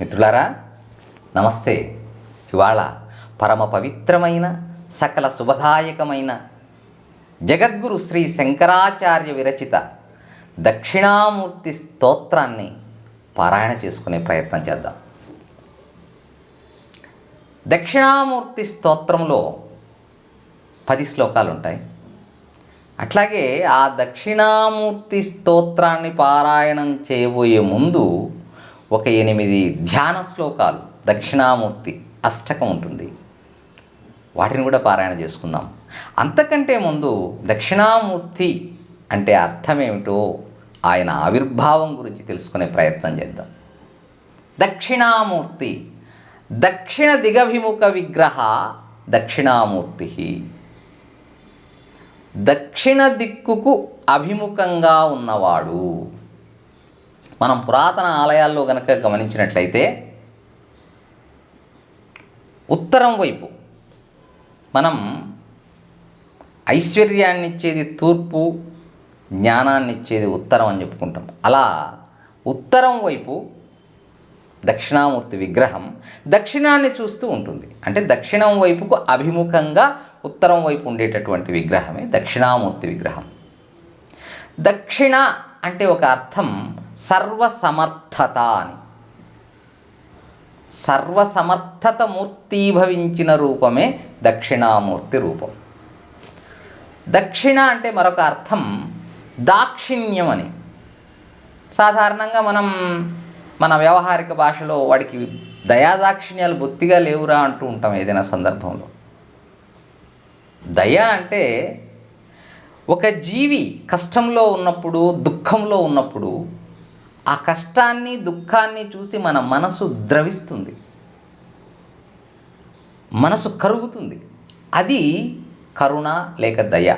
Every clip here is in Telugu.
మిత్రులారా నమస్తే. ఇవాళ పరమ పవిత్రమైన సకల శుభదాయకమైన జగద్గురు శ్రీ శంకరాచార్య విరచిత దక్షిణామూర్తి స్తోత్రాన్ని పారాయణ చేసుకునే ప్రయత్నం చేద్దాం. దక్షిణామూర్తి స్తోత్రంలో పది శ్లోకాలు ఉంటాయి అట్లాగే ఆ దక్షిణామూర్తి స్తోత్రాన్ని పారాయణం చేయబోయే ముందు ఒక ఎనిమిది ధ్యాన శ్లోకాలు దక్షిణామూర్తి అష్టకం ఉంటుంది. వాటిని కూడా పారాయణ చేసుకుందాం. అంతకంటే ముందు దక్షిణామూర్తి అంటే అర్థమేమిటో ఆయన ఆవిర్భావం గురించి తెలుసుకునే ప్రయత్నం చేద్దాం. దక్షిణామూర్తి దక్షిణ దిగభిముఖ విగ్రహ దక్షిణామూర్తి. దక్షిణ దిక్కుకు అభిముఖంగా ఉన్నవాడు. మనం పురాతన ఆలయాల్లో కనుక గమనించినట్లయితే ఉత్తరం వైపు మనం ఐశ్వర్యాన్ని ఇచ్చేది తూర్పు జ్ఞానాన్ని ఇచ్చేది ఉత్తరం అని చెప్పుకుంటాం. అలా ఉత్తరం వైపు దక్షిణామూర్తి విగ్రహం దక్షిణాన్ని చూస్తూ ఉంటుంది. అంటే దక్షిణం వైపుకు అభిముఖంగా ఉత్తరం వైపు ఉండేటటువంటి విగ్రహమే దక్షిణామూర్తి విగ్రహం. దక్షిణ అంటే ఒక అర్థం సర్వసమర్థత అని. సర్వసమర్థత మూర్తీభవించిన రూపమే దక్షిణామూర్తి రూపం. దక్షిణ అంటే మరొక అర్థం దాక్షిణ్యం అని సాధారణంగా మనం మన వ్యవహారిక భాషలో వాడికి దయాదాక్షిణ్యాలు బొత్తిగా లేవురా అంటూ ఉంటాం ఏదైనా సందర్భంలో. దయ అంటే ఒక జీవి కష్టంలో ఉన్నప్పుడు దుఃఖంలో ఉన్నప్పుడు ఆ కష్టాన్ని దుఃఖాన్ని చూసి మన మనసు ద్రవిస్తుంది. మనసు కరుగుతుంది. అది కరుణ లేక దయ.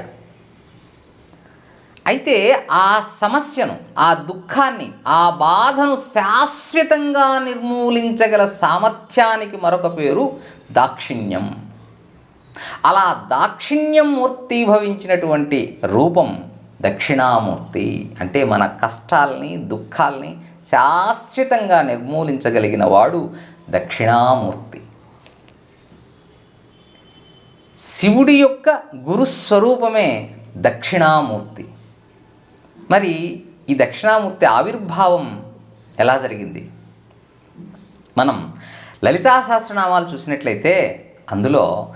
అయితే ఆ సమస్యను ఆ దుఃఖాన్ని ఆ బాధను శాశ్వతంగా నిర్మూలించగల సామర్థ్యానికి మరొక పేరు దాక్షిణ్యం. అలా దాక్షిణ్యం మూర్తీభవించినటువంటి రూపం దక్షిణామూర్తి అంటే మన కష్టాల్ని దుఃఖాల్ని శాశ్వతంగా నిర్మూలించగలిగిన వాడు దక్షిణామూర్తి. శివుడి యొక్క గురుస్వరూపమే దక్షిణామూర్తి. మరి ఈ దక్షిణామూర్తి ఆవిర్భావం ఎలా జరిగింది? మనం లలితా సహస్రనామాలు చూసినట్లయితే అందులో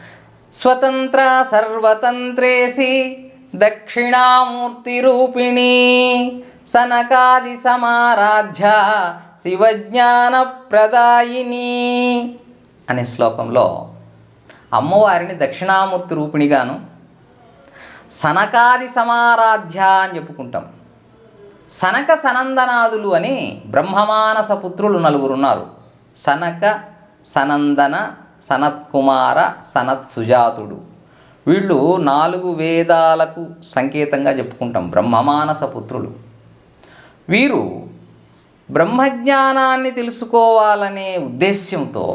స్వతంత్ర సర్వతంత్రేసి దక్షిణామూర్తి రూపిణి సనకాది సమారాధ్య శివజ్ఞాన ప్రదాయిని అనే శ్లోకంలో అమ్మవారిని దక్షిణామూర్తి రూపిణిగాను సనకాది సమారాధ్య అని చెప్పుకుంటాం. సనక సనందనాదులు అని బ్రహ్మమానస పుత్రులు నలుగురు ఉన్నారు సనక సనందన సనత్కుమార సనత్ సుజాతుడు వీళ్ళు నాలుగు వేదాలకు సంకేతంగా చెప్పుకుంటాం బ్రహ్మమానస పుత్రులు. వీరు బ్రహ్మజ్ఞానాన్ని తెలుసుకోవాలనే ఉద్దేశ్యంతో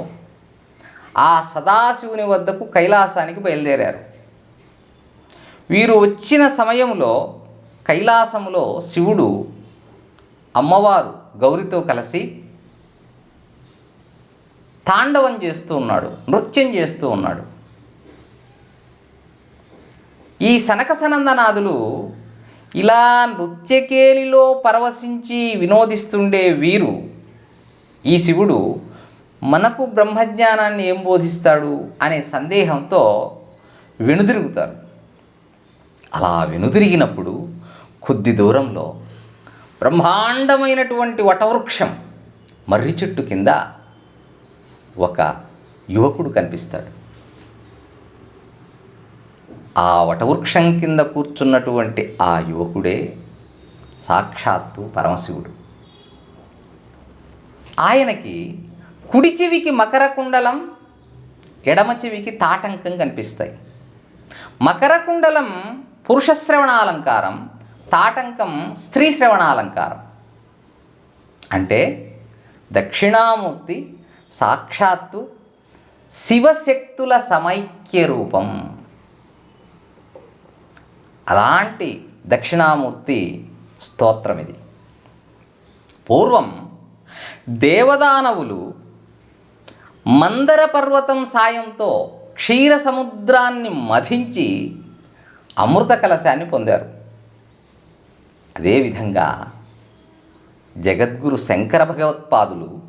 ఆ సదాశివుని వద్దకు కైలాసానికి బయలుదేరారు. వీరు వచ్చిన సమయంలో కైలాసంలో శివుడు అమ్మవారు గౌరితో కలిసి తాండవం చేస్తూ ఉన్నాడు నృత్యం చేస్తూ ఉన్నాడు. ఈ సనక సనందనాథులు ఇలా నృత్యకేలిలో పరవశించి వినోదిస్తుండే వీరు ఈ శివుడు మనకు బ్రహ్మజ్ఞానాన్ని ఏం బోధిస్తాడు అనే సందేహంతో వెనుదిరుగుతారు. అలా వెనుదిరిగినప్పుడు కొద్ది దూరంలో బ్రహ్మాండమైనటువంటి వటవృక్షం మర్రి చెట్టు కింద ఒక యువకుడు కనిపిస్తాడు. ఆ వటవృక్షం కింద కూర్చున్నటువంటి ఆ యువకుడే సాక్షాత్తు పరమశివుడు. ఆయనకి కుడి చెవికి మకర కుండలం ఎడమ చెవికి తాటంకం కనిపిస్తాయి. మకర కుండలం పురుష శ్రవణాలంకారం తాటంకం స్త్రీ శ్రవణాలంకారం. అంటే దక్షిణామూర్తి సాక్షాత్తు శివశక్తుల సమైక్య రూపం. అలాంటి దక్షిణామూర్తి స్తోత్రం ఇది పూర్వం దేవదానవులు మందర పర్వతం సాయంతో క్షీర సముద్రాన్ని మధించి అమృత కలశాన్ని పొందారు. అదేవిధంగా జగద్గురు శంకర భగవత్పాదులు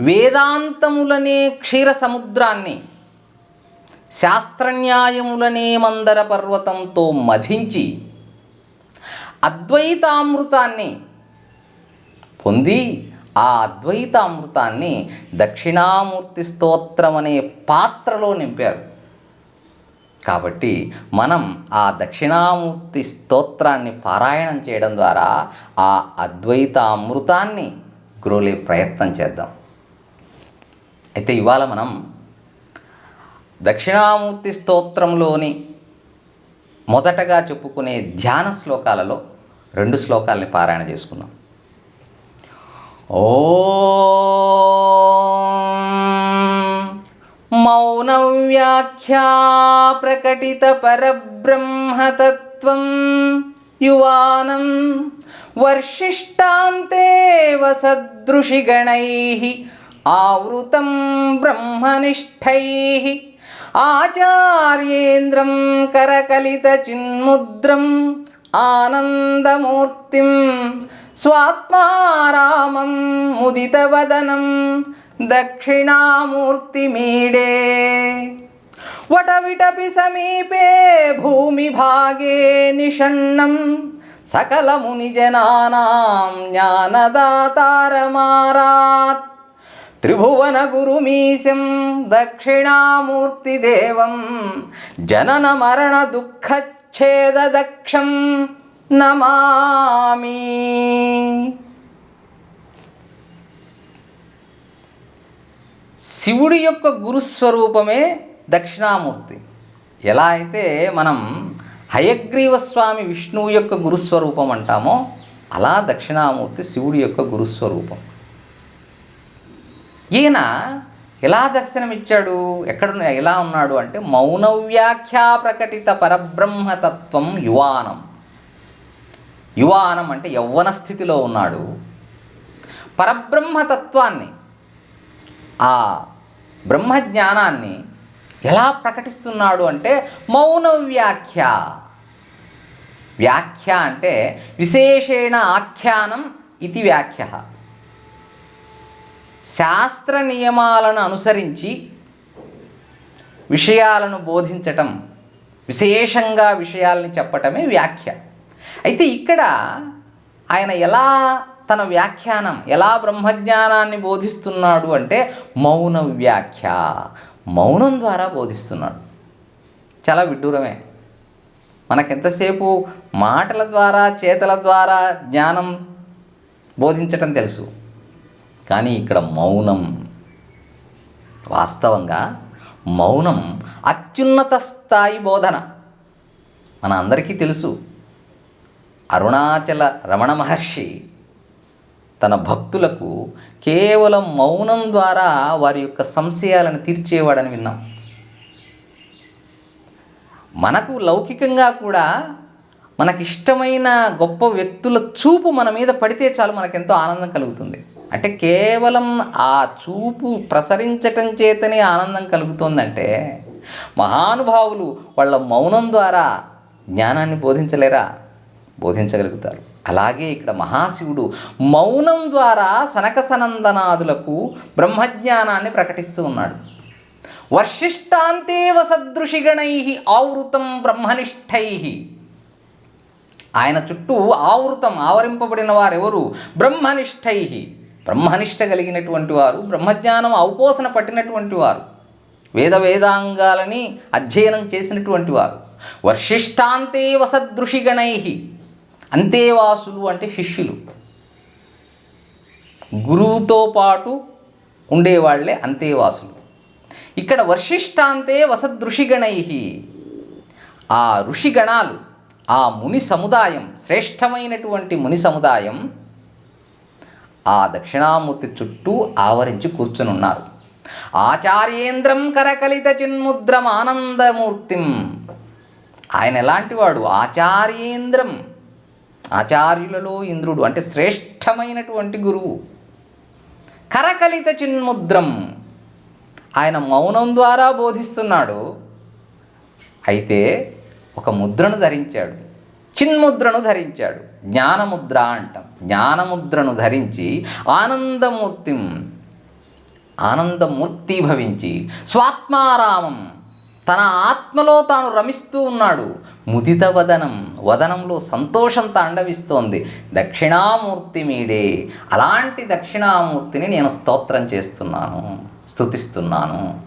వేదాంతములనే క్షీర సముద్రాన్ని శాస్త్రన్యాయములనే మందర పర్వతంతో మధించి అద్వైతామృతాన్ని పొంది ఆ అద్వైతామృతాన్ని దక్షిణామూర్తి స్తోత్రం అనే పాత్రలో నింపారు. కాబట్టి మనం ఆ దక్షిణామూర్తి స్తోత్రాన్ని పారాయణం చేయడం ద్వారా ఆ అద్వైత అమృతాన్ని ప్రయత్నం చేద్దాం. అయితే ఇవాళ మనం దక్షిణామూర్తి స్తోత్రంలోని మొదటగా చెప్పుకునే ధ్యాన శ్లోకాలలో రెండు శ్లోకాలని పారాయణ చేసుకున్నాం ఓ మౌనవ్యాఖ్యా ప్రకటిత పరబ్రహ్మతత్వం యువానం వర్షిష్టాంతే వసదృషిగణై ఆవృతం బ్రహ్మనిష్టై ఆచార్యేంద్రం కరకలితచిన్ముద్రం ఆనందమూర్తిం స్వాత్మారామం ముదితవదనం దక్షిణామూర్తిమీడే. వటవిటపి సమీపే భూమిభాగే నిషణం सकलमुनिजनानां ज्ञानदातारमारात् त्रिभुवनगुरुमीशं दक्षिणामूर्तिदेवं जननमरणदुःखच्छेददक्षं నమామి శివుడి యొక్క గురుస్వరూపమే దక్షిణామూర్తి ఎలా అయితే మనం హయగ్రీవ స్వామి విష్ణువు యొక్క గురుస్వరూపం అంటామో అలా దక్షిణామూర్తి శివుడి యొక్క గురుస్వరూపం ఈయన ఎలా దర్శనమిచ్చాడు? ఎక్కడ ఎలా ఉన్నాడు అంటే మౌనవ్యాఖ్యా ప్రకటిత పరబ్రహ్మతత్వం యువానం. యువానం అంటే యవ్వన స్థితిలో ఉన్నాడు. పరబ్రహ్మతత్వాన్ని ఆ బ్రహ్మజ్ఞానాన్ని ఎలా ప్రకటిస్తున్నాడు అంటే మౌన వ్యాఖ్య వ్యాఖ్య అంటే విశేషేణ ఆఖ్యానం ఇది వ్యాఖ్య. శాస్త్ర నియమాలను అనుసరించి విషయాలను బోధించటం విశేషంగా విషయాల్ని చెప్పటమే వ్యాఖ్య. అయితే ఇక్కడ ఆయన ఎలా తన వ్యాఖ్యానం ఎలా బ్రహ్మజ్ఞానాన్ని బోధిస్తున్నాడు అంటే మౌన వ్యాఖ్య. మౌనం ద్వారా బోధిస్తున్నాడు. చాలా విడ్డూరమే. మనకెంతసేపు మాటల ద్వారా చేతల ద్వారా జ్ఞానం బోధించటం తెలుసు. కానీ ఇక్కడ మౌనం వాస్తవంగా మౌనం అత్యున్నత స్థాయి బోధన. మన అందరికీ తెలుసు అరుణాచల రమణ మహర్షి తన భక్తులకు కేవలం మౌనం ద్వారా వారి యొక్క సంశయాలను తీర్చేవాడని విన్నాం. మనకు లౌకికంగా కూడా మనకిష్టమైన గొప్ప వ్యక్తుల చూపు మన మీద పడితే చాలు మనకెంతో ఆనందం కలుగుతుంది. అంటే కేవలం ఆ చూపు ప్రసరించటం చేతనే ఆనందం కలుగుతుందంటే మహానుభావులు వాళ్ళ మౌనం ద్వారా జ్ఞానాన్ని బోధించలేరా? బోధించగలుగుతారు. అలాగే ఇక్కడ మహాశివుడు మౌనం ద్వారా సనక సనందనాదులకు బ్రహ్మజ్ఞానాన్ని ప్రకటిస్తూ ఉన్నాడు. వర్షిష్టాంతేవ సదృషిగణై ఆవృతం బ్రహ్మనిష్టై ఆయన చుట్టూ ఆవృతం ఆవరింపబడిన వారెవరు? బ్రహ్మనిష్టై బ్రహ్మనిష్ట కలిగినటువంటి వారు బ్రహ్మజ్ఞానం అవపోసన పట్టినటువంటి వారు వేద వేదాంగాలని అధ్యయనం చేసినటువంటి వారు. వర్షిష్టాంతే వసదృషిగణై అంతేవాసులు అంటే శిష్యులు. గురువుతో పాటు ఉండేవాళ్ళే అంతేవాసులు ఇక్కడ వర్షిష్టాంతే వసదృషిగణై ఆ ఋషిగణాలు ఆ ముని సముదాయం శ్రేష్టమైనటువంటి ముని సముదాయం ఆ దక్షిణామూర్తి చుట్టూ ఆవరించి కూర్చుని ఉన్నారు ఆచార్యేంద్రం కరకలిత చిన్ముద్రం ఆనందమూర్తిం ఆయన ఎలాంటివాడు? ఆచార్యేంద్రం. ఆచార్యులలో ఇంద్రుడు అంటే శ్రేష్టమైనటువంటి గురువు. కరకలిత చిన్ముద్రం. ఆయన మౌనం ద్వారా బోధిస్తున్నాడు. అయితే ఒక ముద్రను ధరించాడు. చిన్ముద్రను ధరించాడు. జ్ఞానముద్ర అంటాం. జ్ఞానముద్రను ధరించి ఆనందమూర్తిం ఆనందమూర్తి భవించి స్వాత్మారామం తన ఆత్మలో తాను రమిస్తూ ఉన్నాడు. ముదిత వదనం వదనంలో సంతోషం తాండవిస్తోంది. దక్షిణామూర్తి మీడే అలాంటి దక్షిణామూర్తిని నేను స్తోత్రం చేస్తున్నాను స్తుతిస్తున్నాను.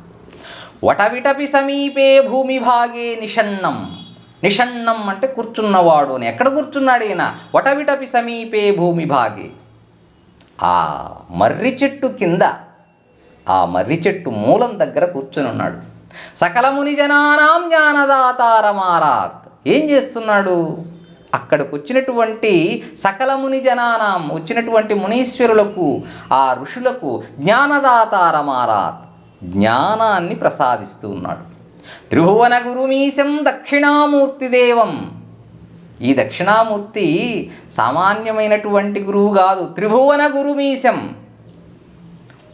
వటవిటపి సమీపే భూమి భాగే నిషన్నం. నిషన్నం అంటే కూర్చున్నవాడు అని. ఎక్కడ కూర్చున్నాడు ఈయన? వటవిటపి సమీపే భూమి భాగి. ఆ మర్రి చెట్టు కింద ఆ మర్రి చెట్టు మూలం దగ్గర కూర్చుని ఉన్నాడు. సకల ముని జనానాం జ్ఞానదాతారమారాత్ ఏం చేస్తున్నాడు? అక్కడికి వచ్చినటువంటి సకల ముని జనానాం వచ్చినటువంటి మునీశ్వరులకు ఆ ఋషులకు జ్ఞానదాతారమారాత్ జ్ఞానాన్ని ప్రసాదిస్తూ ఉన్నాడు. త్రిభువన గురుమీశం దక్షిణామూర్తి దేవం ఈ దక్షిణామూర్తి సామాన్యమైనటువంటి గురువు కాదు త్రిభువన గురుమీశం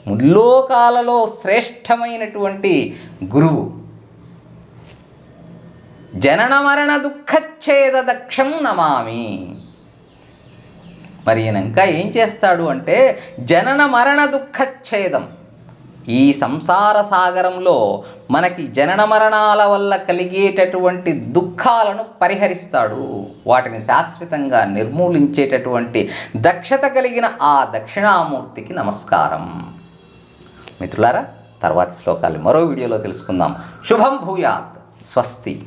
ముల్లోకాలలో శ్రేష్టమైనటువంటి గురువు. జనన మరణ దుఃఖచ్ఛేద దక్షం నమామి. మరి ఈయన ఇంకా ఏం చేస్తాడు అంటే జనన మరణ దుఃఖచ్ఛేదం. ఈ సంసార సాగరంలో మనకి జనన మరణాల వల్ల కలిగేటటువంటి దుఃఖాలను పరిహరిస్తాడు. వాటిని శాశ్వతంగా నిర్మూలించేటటువంటి దక్షత కలిగిన ఆ దక్షిణామూర్తికి నమస్కారం. మిత్రులారా తర్వాతి శ్లోకాలు మరో వీడియోలో తెలుసుకుందాం. శుభం భూయాత్. స్వస్తి.